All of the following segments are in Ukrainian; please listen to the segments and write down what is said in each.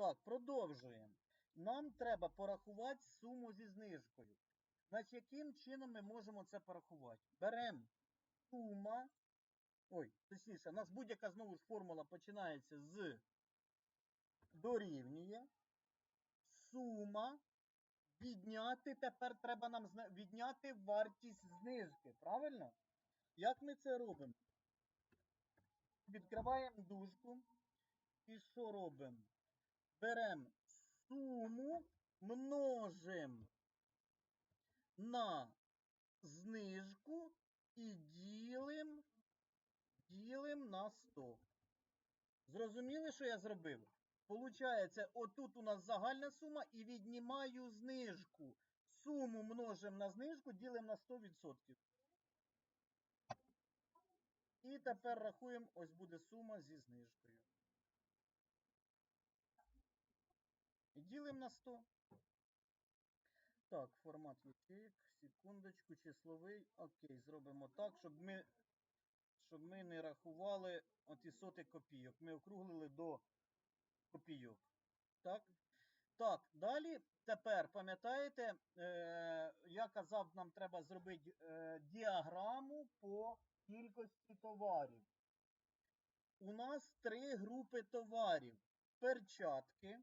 Так, продовжуємо. Нам треба порахувати суму зі знижкою. Значить, яким чином ми можемо це порахувати? Беремо сума. Ой, точніше, у нас будь-яка знову ж формула починається з дорівнює. Сума. Відняти тепер треба нам відняти вартість знижки. Правильно? Як ми це робимо? Відкриваємо дужку. І що робимо? Беремо суму, множимо на знижку і ділимо ділим на 100. Зрозуміли, що я зробив? Получається, отут у нас загальна сума і віднімаю знижку. Суму множимо на знижку, ділимо на 100%. І тепер рахуємо, ось буде сума зі знижкою. І ділимо на 100. Так, формат ячеїк, секундочку, числовий. Окей, зробимо так, щоб ми, щоб ми не рахували оті соти копійок. Ми округлили до копійок. Так? Так, далі тепер пам'ятаєте, е, я казав, нам треба зробити е, діаграму по кількості товарів. У нас три групи товарів: перчатки.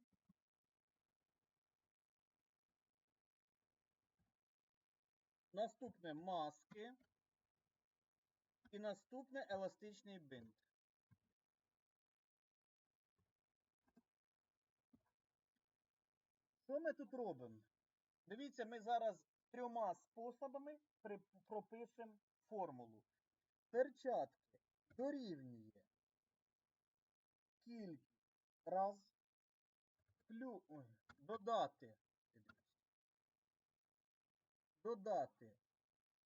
Наступне маски. І наступне еластичний бинт. Що ми тут робимо? Дивіться, ми зараз трьома способами пропишемо формулу. Перчатки дорівнює кількість раз плюс додати. Додати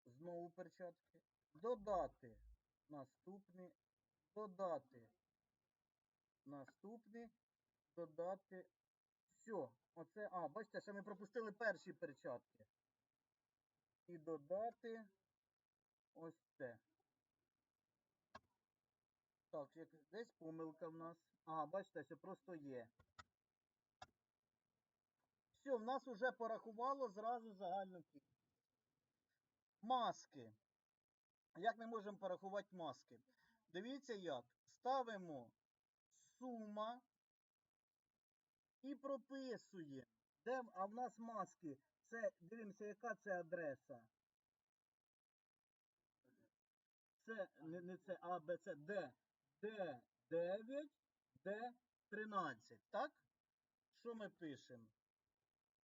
знову перчатки. Додати наступний. Додати наступний. Додати. Все. Оце. А, бачите, ще ми пропустили перші перчатки. І додати ось це. Так, десь помилка в нас. Ага, бачите, що просто є. Все, в нас вже порахувало зразу загальну кількість. Маски. Як ми можемо порахувати маски? Дивіться як. Ставимо сума і прописуємо. Де, а в нас маски. Це, дивимося, яка це адреса. Це не, не це А, Б, С, Д. Д9, Д13. Так? Що ми пишемо?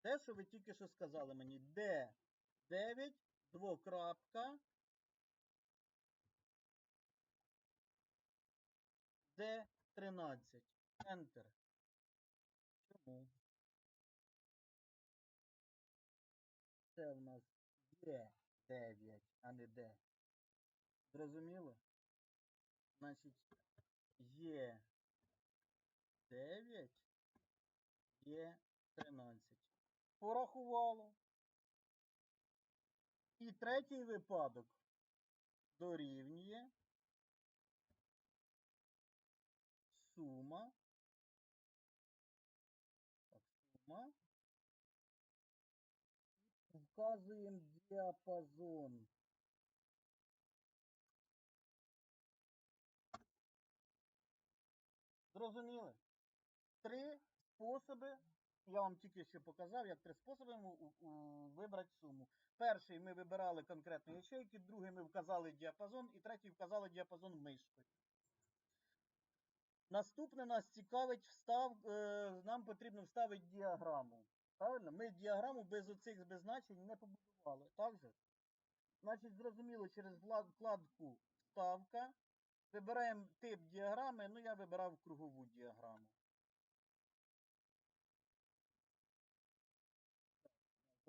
Те, що ви тільки що сказали мені. Д9, двокрапка. Д13. Enter. Чому? Це в нас є 9, а не Д. Зрозуміло? Значить, є 9, є 13. Порахувало. І третій випадок дорівнює сума. Так, сума. Вказуємо діапазон. Зрозуміли? Три способи. Я вам тільки що показав, як три способи вибрати суму. Перший ми вибирали конкретні ячейки, другий ми вказали діапазон, і третій вказали діапазон мишкою. Наступне нас цікавить встав, е, нам потрібно вставити діаграму. Правильно? Ми діаграму без оцих без значень не побудували. Так же? Значить, зрозуміло, через вкладку Вставка. Вибираємо тип діаграми. Ну, я вибирав кругову діаграму.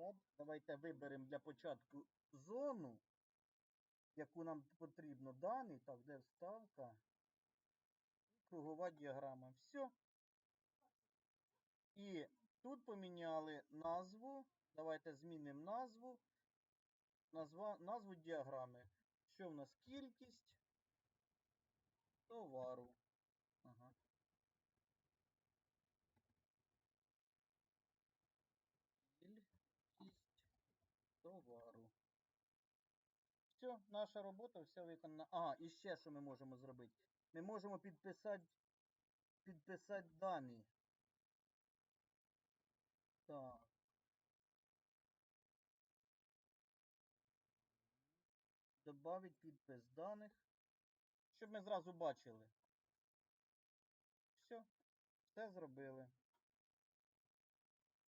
Назад. Давайте виберемо для початку зону, яку нам потрібно дані. Так, де вставка? Кругова діаграма. Все. І тут поміняли назву. Давайте змінимо назву. Назва, назву діаграми. Що в нас кількість товару. Ага. Все, наша робота вся виконана. А, і ще що ми можемо зробити? Ми можемо підписати підписати дані. Так. Добавить підпис даних. Щоб ми зразу бачили. Все, все зробили.